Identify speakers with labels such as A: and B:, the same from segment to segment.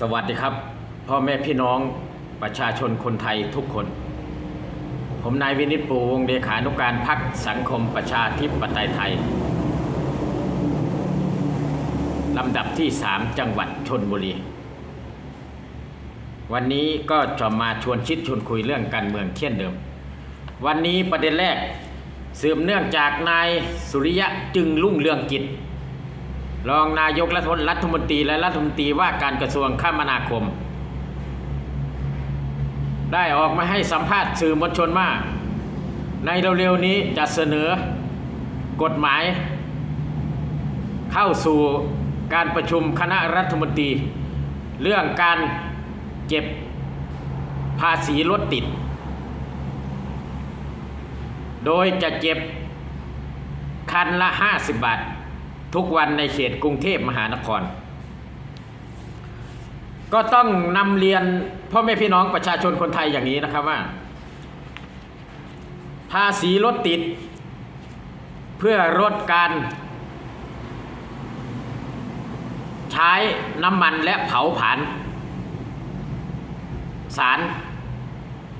A: สวัสดีครับ พ่อแม่พี่น้องประชาชนคนไทยทุกคน ผมนายวินิจปูวงเลขานุการพักสังคมประชาธิปไตยไทย ลำดับที่ 3 จังหวัดชนบุรี วันนี้ก็จะมาชวนคิดชวนคุยเรื่องการเมืองเช่นเดิม วันนี้ประเด็นแรกสืบเนื่องจากนายสุริยะจึงรุ่งเรืองกิจ รองนายกรัฐมนรัฐมนตรีและรัฐมนตรีว่าการกระทรวงคมนาคม ได้ออกมาให้สัมภาษณ์สื่อมวลชนว่า ในเร็วๆนี้จะเสนอกฎหมาย เข้าสู่การประชุมคณะรัฐมนตรี เรื่องการเก็บภาษีรถติด โดยจะเก็บคันละ 50 บาท ทุกวันในเขตกรุงเทพมหานคร ก็ต้องนำเรียนพ่อแม่พี่น้องประชาชนคนไทยอย่างนี้นะครับว่า ภาษีรถติด เพื่อลดการ ใช้น้ำมันและเผาผลาญสาร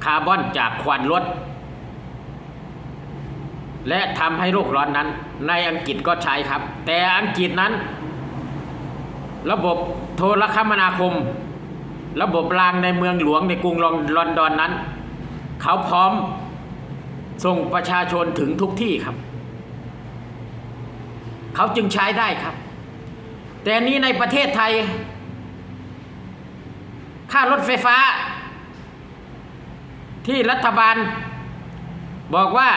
A: คาร์บอนจากควันรถ และทำให้โลกร้อนนั้น ในอังกฤษก็ใช้ครับ แต่อังกฤษนั้น ระบบโทรคมนาคม ระบบรางในเมืองหลวงในกรุงลอนดอนนั้น เขาพร้อมส่งประชาชนถึงทุกที่ครับ เขาจึงใช้ได้ครับ แต่นี้ในประเทศไทย ค่ารถไฟฟ้า ที่รัฐบาล บอกว่า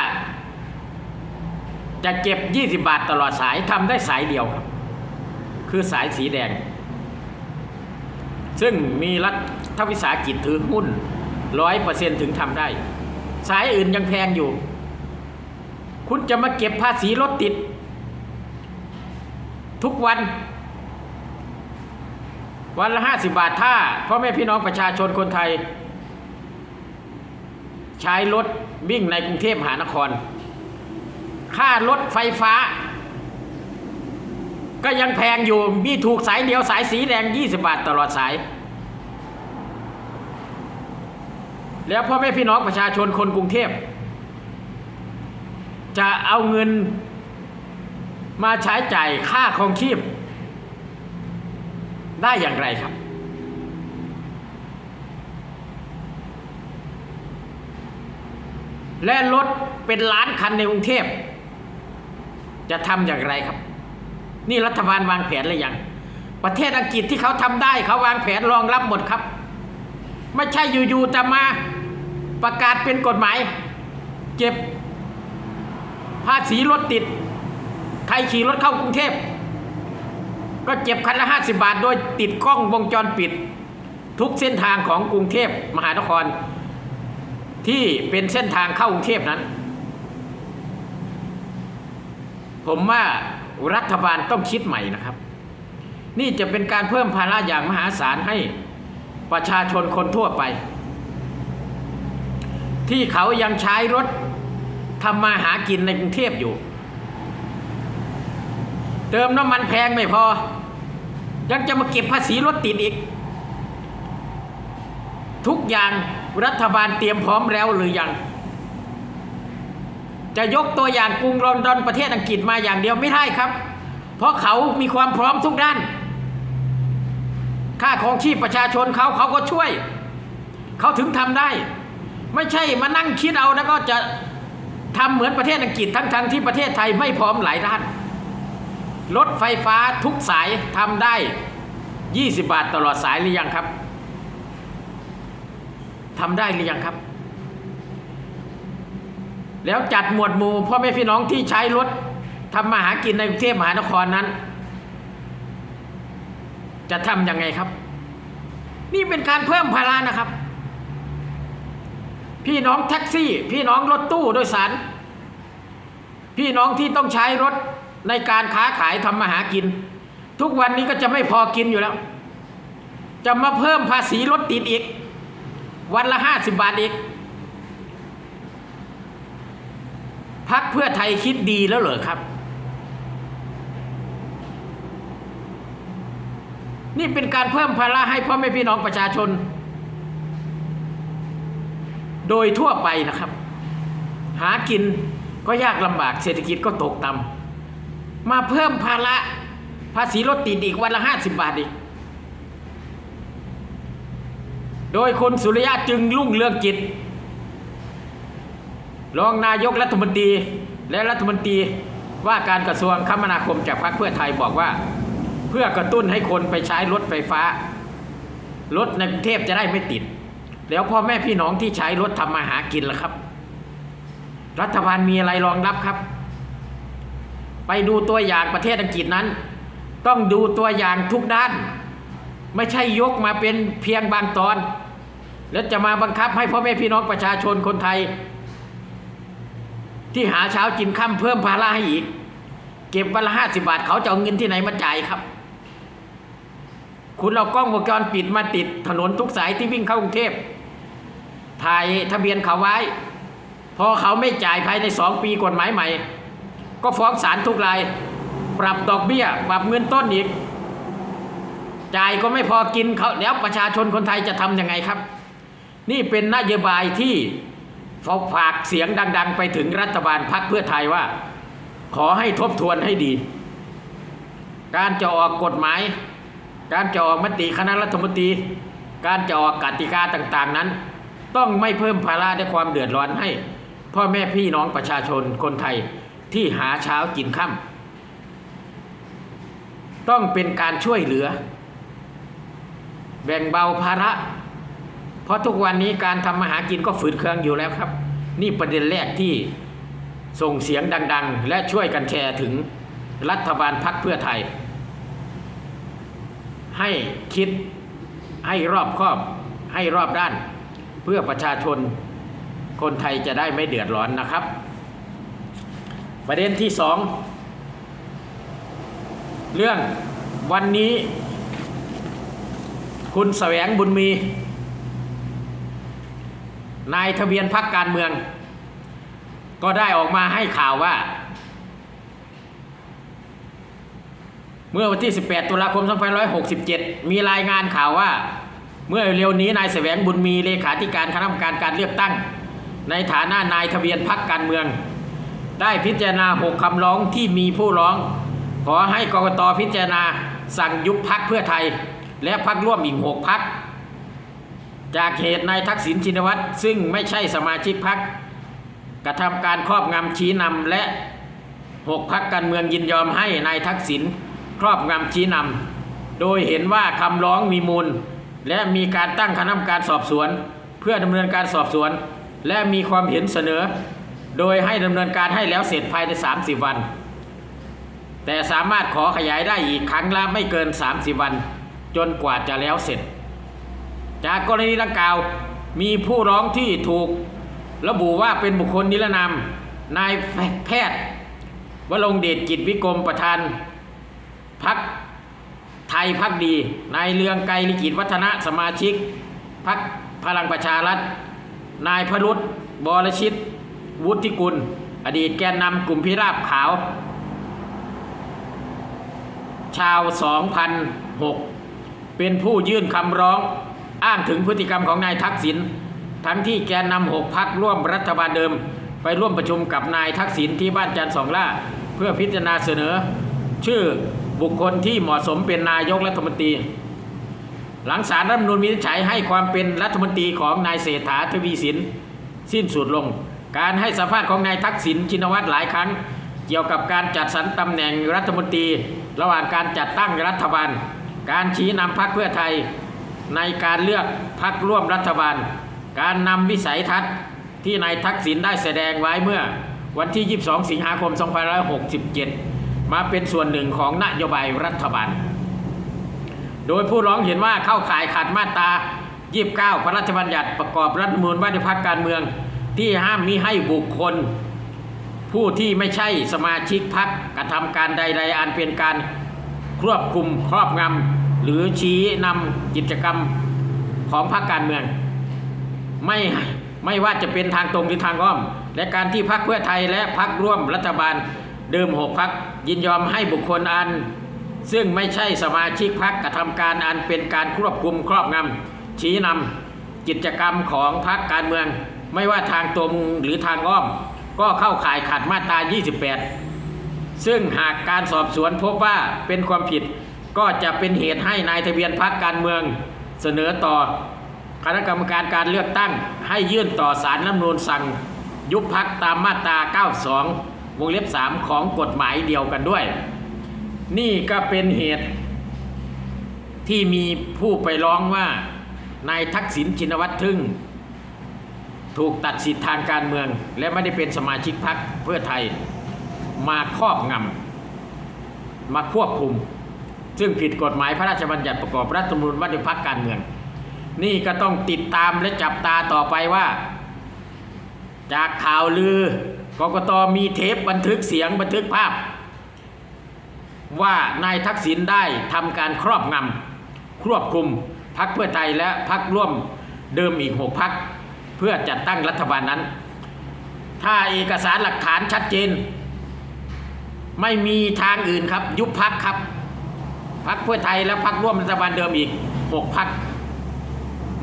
A: จะเก็บ 20 บาทตลอดสายทำได้สายเดียวครับ คือสายสีแดง ซึ่งมีรัฐวิสาหกิจถือหุ้นร้อยเปอร์เซ็นถึงทำได้ สายอื่นยังแพงอยู่ คุณจะมาเก็บภาษีรถติด ทุกวัน วันละห้าสิบาทถ้าพ่อแม่พี่น้องประชาชนคนไทย ใช้รถวิ่งในกรุงเทพมหานคร ค่ารถไฟฟ้า ก็ยังแพงอยู่มีถูกสายเดียวสายสีแดง 20 บาทตลอดสาย แล้วพ่อแม่พี่น้องประชาชนคนกรุงเทพ จะเอาเงินมาใช้จ่ายค่าครองชีพ ได้อย่างไรครับและรถเป็นล้านคันในกรุงเทพ จะทำอย่างไรครับ นี่รัฐบาลวางแผนหรือยังประเทศอังกฤษที่เขาทำได้เขาวางแผนรองรับหมดครับ ไม่ใช่อยู่ๆจะมาประกาศเป็นกฎหมาย เก็บภาษีรถติด ใครขี่รถเข้ากรุงเทพ ก็เจ็บคันละห้าสิบาท โดยติดกล้องวงจรปิด ทุกเส้นทางของกรุงเทพมหานคร ที่เป็นเส้นทางเข้ากรุงเทพนั้น ผมว่ารัฐบาลต้องคิดใหม่นะครับ นี่จะเป็นการเพิ่มภาระอย่างมหาศาลให้ประชาชนคนทั่วไป ที่เขายังใช้รถทำมาหากินในกรุงเทพอยู่ เติมน้ำมันแพงไม่พอ ยังจะมาเก็บภาษีรถติดอีก ทุกอย่างรัฐบาลเตรียมพร้อมแล้วหรือยัง จะยกตัวอย่างกรุงลอนดอนประเทศอังกฤษมาอย่างเดียวไม่ได้ครับ เพราะเขามีความพร้อมทุกด้าน ค่าของชีพประชาชนเขาเขาก็ช่วย เขาถึงทำได้ ไม่ใช่มานั่งคิดเอาแล้วก็จะทำเหมือนประเทศอังกฤษทั้งๆที่ประเทศไทยไม่พร้อมหลายด้าน รถไฟฟ้าทุกสายทำได้ 20 บาทตลอดสายหรือยังครับทำได้หรือยังครับ แล้วจัดหมวดหมู่พ่อแม่พี่น้องที่ใช้รถทำมาหากินในกรุงเทพมหานครนั้น จะทำยังไงครับ นี่เป็นการเพิ่มภาระนะครับ พี่น้องแท็กซี่ พี่น้องรถตู้โดยสาร พี่น้องที่ต้องใช้รถในการค้าขายทำมาหากิน ทุกวันนี้ก็จะไม่พอกินอยู่แล้ว จะมาเพิ่มภาษีรถติดอีก วันละห้าสิบบาทอีก พักเพื่อไทยคิดดีแล้วเหรอครับ นี่เป็นการเพิ่มภาระให้พ่อแม่พี่น้องประชาชน โดยทั่วไปนะครับ หากินก็ยากลำบากเศรษฐกิจก็ตกต่ำมาเพิ่มภาระภาษีรถติดอีกวันละห้าสิบบาทอีกโดยคุณสุริยะจึงรุ่งเรืองกิจ รองนายกรัฐมนตรีและรัฐมนตรีว่าการกระทรวงคมนาคมจากพรรคเพื่อไทยบอกว่า เพื่อกระตุ้นให้คนไปใช้รถไฟฟ้ารถในกรุงเทพจะได้ไม่ติด แล้วพ่อแม่พี่น้องที่ใช้รถทำมาหากินล่ะครับ รัฐบาลมีอะไรรองรับครับ ไปดูตัวอย่างประเทศอังกฤษนั้น ต้องดูตัวอย่างทุกด้าน ไม่ใช่ยกมาเป็นเพียงบางตอน แล้วจะมาบังคับให้พ่อแม่พี่น้องประชาชนคนไทย ที่หาเช้ากินค่ำเพิ่มภาระให้อีก เก็บวันละห้าสิบาทเขาจะเอาเงินที่ไหนมาจ่ายครับ คุณเอากล้องวงจรปิดมาติด ถนนทุกสายที่วิ่งเข้ากรุงเทพถ่ายทะเบียนเขาไว้ พอเขาไม่จ่ายภายในสองปีกฎหมายใหม่ ก็ฟ้องศาลทุกราย ปรับดอกเบี้ย ปรับเงินต้นอีก จ่ายก็ไม่พอกินเขาแล้วประชาชนคนไทยจะทำยังไงครับ นี่เป็นนโยบายที่ ฝากเสียงดัง ๆ ไปถึงรัฐบาลพรรคเพื่อไทยว่า ขอให้ทบทวนให้ดี การจะออกกฎหมาย การจะออกมติคณะรัฐมนตรี การจะออกกติกาต่างๆนั้น ต้องไม่เพิ่มภาระและความเดือดร้อนให้ พ่อแม่พี่น้องประชาชนคนไทยที่หาเช้ากินค่ำต้องเป็นการช่วยเหลือ แบ่งเบาภาระ เพราะทุกวันนี้การทำมาหากินก็ฝืดเคืองอยู่แล้วครับ นี่ประเด็นแรกที่ส่งเสียงดัง ๆ และช่วยกันแชร์ถึงรัฐบาลพักเพื่อไทย ให้คิดให้รอบคอบให้รอบด้าน เพื่อประชาชนคนไทยจะได้ไม่เดือดร้อนนะครับ ประเด็นที่สองเรื่องวันนี้ คุณแสวงบุญมี นายทะเบียนพักการเมือง ก็ได้ออกมาให้ข่าวว่า เมื่อวันที่ 18 ตุลาคม 2567 มีรายงานข่าวว่า เมื่อเร็วนี้นายแสวงบุญมีเลขาธิการคณะกรรมการการเลือกตั้ง ในฐานะนายทะเบียนพักการเมือง ได้พิจารณาหกคำร้องที่มีผู้ร้อง ขอให้กกตพิจารณาสั่งยุบพักเพื่อไทย และพักร่วมอีกหกพัก จากเหตุนายทักษิณชินวัตรซึ่งไม่ใช่สมาชิกพักกระทำการครอบงำชี้นำและหกพักการเมืองยินยอมให้นายทักษิณครอบงำชี้นำโดยเห็นว่าคำร้องมีมูล และมีการตั้งคณะกรรมการสอบสวน เพื่อดำเนินการสอบสวน และมีความเห็นเสนอ โดยให้ดำเนินการให้แล้วเสร็จภายใน 30 วัน แต่สามารถขอขยายได้อีกครั้งละไม่เกิน 30 วัน จนกว่าจะแล้วเสร็จ จากกรณีดังกล่าวมีผู้ร้องที่ถูกระบุว่าเป็นบุคคลนิรนามนายแพทย์วรงเดชกิจวิกรมประธานพักไทยพักดี นายเลืองไกรลิกิจวัฒนะสมาชิกพักพลังประชารัฐ นายพรุษบรชิต วุฒิกุล อดีตแกนนำกลุ่มพิราบขาว ชาว 2006 เป็นผู้ยื่นคำร้อง อ้างถึงพฤติกรรมของนายทักษิณทั้งที่แกนนำหกพักร่วมรัฐบาลเดิม ไปร่วมประชุมกับนายทักษิณที่บ้านจันทร์สองล่า เพื่อพิจารณาเสนอ ชื่อบุคคลที่เหมาะสมเป็นนายกรัฐมนตรี หลังสารรัฐมนูญวินิจฉัยให้ความเป็นรัฐมนตรีของนายเศรษฐาทวีสิน สิ้นสุดลง การให้สัมภาษณ์ของนายทักษิณชินวัตรหลายครั้ง เกี่ยวกับการจัดสรรตำแหน่งรัฐมนตรี ระหว่างการจัดตั้งรัฐบาล การชี้นำพรรคเพื่อไทย ในการเลือกพรรคร่วมรัฐบาล การนำวิสัยทัศน์ที่นายทักษิณได้แสดงไว้เมื่อวันที่ 22 สิงหาคม 2567 มาเป็นส่วนหนึ่งของนโยบายรัฐบาล โดยผู้ร้องเห็นว่าเข้าข่ายขัดมาตรา 29 พระราชบัญญัติประกอบรัฐมนูญว่าด้วยพรรคการเมืองที่ห้ามมิให้บุคคล ผู้ที่ไม่ใช่สมาชิกพรรคกระทำการใด ๆ อันเป็นการควบคุมครอบงำ หรือชี้นำกิจกรรมของพรรคการเมือง ไม่ไม่ว่าจะเป็นทางตรงหรือทางอ้อม และการที่พรรคเพื่อไทยและพรรคร่วมรัฐบาลเดิมหกพรรคยินยอมให้บุคคลอัน ซึ่งไม่ใช่สมาชิกพรรคกระทำการอันเป็นการควบคุมครอบงำชี้นำกิจกรรมของพรรคการเมือง ไม่ว่าทางตรงหรือทางอ้อม ก็เข้าข่ายขัดมาตรา 28 ซึ่งหากการสอบสวนพบว่าเป็นความผิด ก็จะเป็นเหตุให้นายทะเบียนพรรคการเมืองเสนอต่อคณะกรรมการการเลือกตั้ง ให้ยื่นต่อสารรัฐมนูญสั่ง ยุบพักตามมาตรา 92 วงเล็บ 3 ของกฎหมายเดียวกันด้วย นี่ก็เป็นเหตุที่มีผู้ไปร้องว่านายทักษิณชินวัตรทึ่ง ถูกตัดสิทธิทางการเมือง และไม่ได้เป็นสมาชิกพรรคเพื่อไทยมาครอบงำมาควบคุม ซึ่งผิดกฎหมายพระราชบัญญัติประกอบรัฐธรรมนูญว่าด้วยพรรคการเมือง นี่ก็ต้องติดตามและจับตาต่อไปว่า จากข่าวลือกกตมีเทปบันทึกเสียงบันทึกภาพ ว่านายทักษิณได้ทำการครอบงำควบคุมพรรคเพื่อไทยและพรรคร่วมเดิมอีกหกพรรคเพื่อจัดตั้งรัฐบาลนั้น ถ้าเอกสารหลักฐานชัดเจน ไม่มีทางอื่นครับยุบพักครับ พักเพื่อไทยและพักร่วมรัฐบาลเดิมอีกหกพัก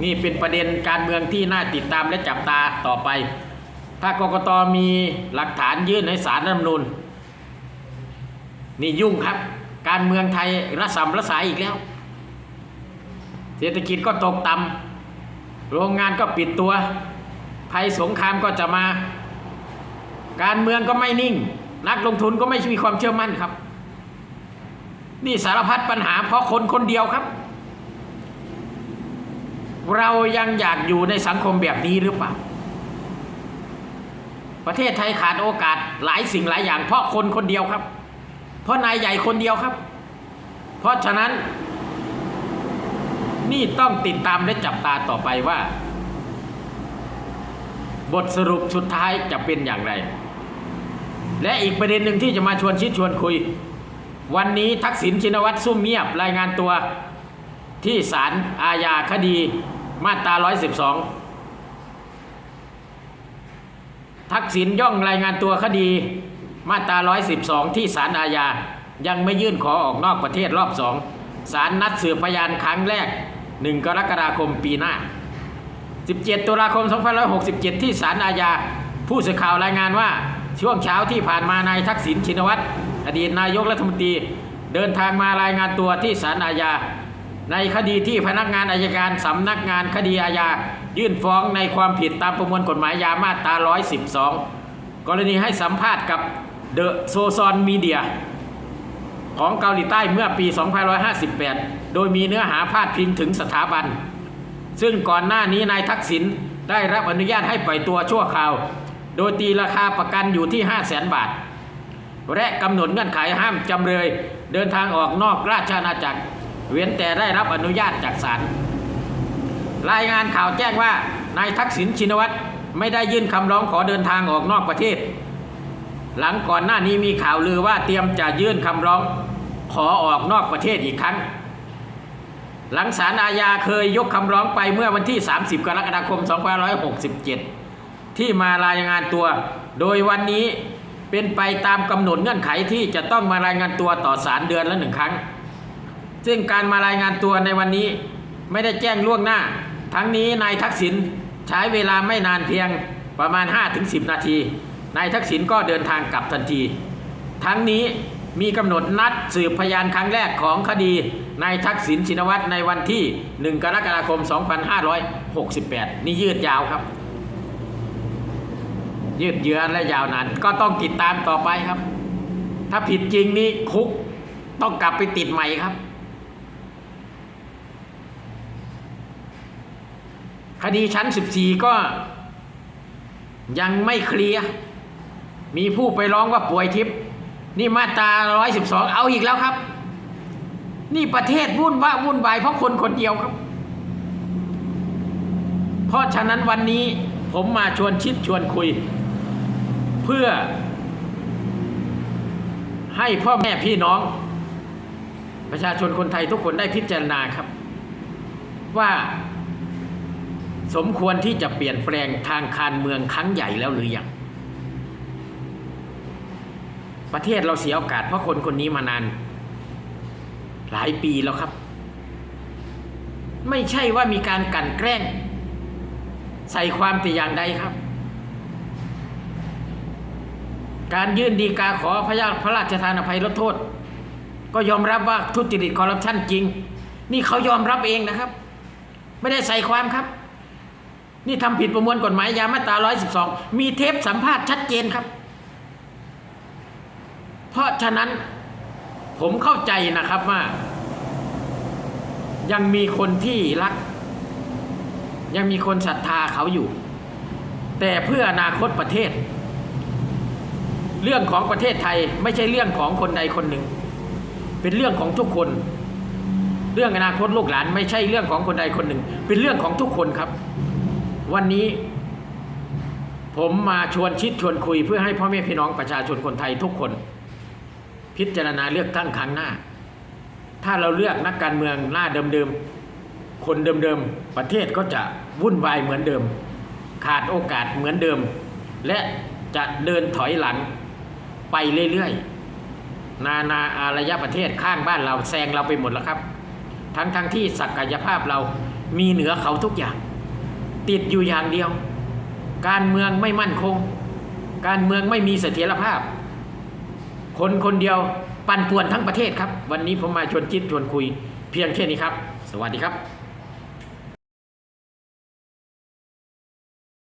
A: นี่เป็นประเด็นการเมืองที่น่าติดตามและจับตาต่อไป ถ้ากกตมีหลักฐานยื่นให้สารรัฐธรรมนูญนี่ยุ่งครับ การเมืองไทยระสำระสายอีกแล้ว เศรษฐกิจก็ตกต่ำโรงงานก็ปิดตัว ภัยสงครามก็จะมา การเมืองก็ไม่นิ่ง นักลงทุนก็ไม่มีความเชื่อมั่นครับ นี่สารพัดปัญหาเพราะคนคนเดียวครับ เรายังอยากอยู่ในสังคมแบบนี้หรือเปล่า ประเทศไทยขาดโอกาสหลายสิ่งหลายอย่าง เพราะคนคนเดียวครับ เพราะนายใหญ่คนเดียวครับ เพราะฉะนั้น นี่ต้องติดตามและจับตาต่อไปว่า บทสรุปสุดท้ายจะเป็นอย่างไร และอีกประเด็นหนึ่งที่จะมาชวนชิดชวนคุย วันนี้ทักษิณชินวัตรซุ่มเงียบรายงานตัวที่ศาลอาญาคดีมาตรา 112 ทักษิณย่องรายงานตัวคดีมาตรา 112 ที่ศาลอาญา ยังไม่ยื่นขอออกนอกประเทศรอบสองศาลนัดสืบพยานครั้งแรก 1 กรกฎาคมปีหน้า 17 ตุลาคม 2567 ที่ศาลอาญา ผู้สื่อข่าวรายงานว่าช่วงเช้าที่ผ่านมานายทักษิณชินวัตร อดีตนายกรัฐมนตรีเดินทางมารายงานตัวที่ศาลอาญา ในคดีที่พนักงานอายการสำนักงานคดีอาญา ยื่นฟ้องในความผิดตามประมวลกฎหมายยามาตรา112 กรณีให้สัมภาษณ์กับเดอะโซซอนมีเดียของเกาหลีใต้เมื่อปี 2558 โดยมีเนื้อหาพาดพิงถึงสถาบัน ซึ่งก่อนหน้านี้นายทักษิณได้รับอนุญาตให้ปล่อยตัวชั่วคราว โดยตีราคาประกันอยู่ที่ 5 0 0แสนบาท และกำหนดเงื่อนไขห้ามจำเลย เดินทางออกนอกราชอาณาจักร เว้นแต่ได้รับอนุญาตจากศาลรายงานข่าวแจ้งว่านายทักษิณชินวัตรไม่ได้ยื่นคำร้องขอเดินทางออกนอกประเทศ หลังก่อนหน้านี้มีข่าวลือว่าเตรียมจะยื่นคำร้องขอออกนอกประเทศอีกครั้ง หลังศาลอาญาเคยยกคำร้องไปเมื่อวันที่ 30 กรกฎาคม 2567 ที่มารายงานตัว โดยวันนี้ เป็นไปตามกำหนดเงื่อนไขที่จะต้องมารายงานตัวต่อศาลเดือนละหนึ่งครั้ง ซึ่งการมารายงานตัวในวันนี้ไม่ได้แจ้งล่วงหน้า ทั้งนี้นายทักษิณใช้เวลาไม่นานเพียงประมาณ 5-10 นาที นายทักษิณก็เดินทางกลับทันที ทั้งนี้มีกำหนดนัดสืบพยานครั้งแรกของคดีนายทักษิณชินวัตรในวันที่ 1 กรกฎาคม 2568 นี่ยืดยาวครับ ยืดเยื้อและยาวนานก็ต้องติดตามต่อไปครับ ถ้าผิดจริงนี่คุกต้องกลับไปติดใหม่ครับ คดีชั้น 14 ก็ยังไม่เคลียร์มีผู้ไปร้องว่าป่วยทิพย์นี่มาตรา112 เอาอีกแล้วครับ นี่ประเทศวุ่นว่าวุ่นวายเพราะคนคนเดียวครับ เพราะฉะนั้นวันนี้ผมมาชวนชิดชวนคุย เพื่อ ให้พ่อแม่พี่น้อง ประชาชนคนไทยทุกคนได้พิจารณาครับ ว่าสมควรที่จะเปลี่ยนแปลงทางการเมืองครั้งใหญ่แล้วหรือยัง ประเทศเราเสียโอกาสเพราะคนคนนี้มานาน หลายปีแล้วครับ ไม่ใช่ว่ามีการกันแกล้ง ใส่ความแต่อย่างใดครับ การยื่นดีกาขอพระยาพระราชทานอภัยลดโทษ ก็ยอมรับว่าทุจริตคอร์รัปชันจริง นี่เขายอมรับเองนะครับ ไม่ได้ใส่ความครับ นี่ทำผิดประมวลกฎหมายยามาตรา 112 มีเทปสัมภาษณ์ชัดเจนครับ เพราะฉะนั้นผมเข้าใจนะครับว่า ยังมีคนที่รัก ยังมีคนศรัทธาเขาอยู่ แต่เพื่ออนาคตประเทศ เรื่องของประเทศไทยไม่ใช่เรื่องของคนใดคนหนึ่ง เป็นเรื่องของทุกคน เรื่องอนาคตลูกหลาน ไม่ใช่เรื่องของคนใดคนหนึ่ง เป็นเรื่องของทุกคนครับ วันนี้ ผมมาชวนชิดชวนคุยเพื่อให้พ่อแม่พี่น้องประชาชนคนไทยทุกคน พิจารณาเลือกตั้งครั้งหน้า ถ้าเราเลือกนักการเมืองหน้าเดิมๆคนเดิมๆประเทศก็จะวุ่นวายเหมือนเดิม ขาดโอกาสเหมือนเดิม และจะเดินถอยหลัง ไปเรื่อยๆ นานาอารยประเทศข้างบ้านเราแซงเราไปหมดแล้วครับ ทั้งทั้งที่ศักยภาพเรามีเหนือเขาทุกอย่าง ติดอยู่อย่างเดียว การเมืองไม่มั่นคง การเมืองไม่มีเสถียรภาพ คนคนเดียวปั่นป่วนทั้งประเทศครับ วันนี้ผมมาชวนคิดชวนคุยเพียงแค่นี้ครับ สวัสดีครับ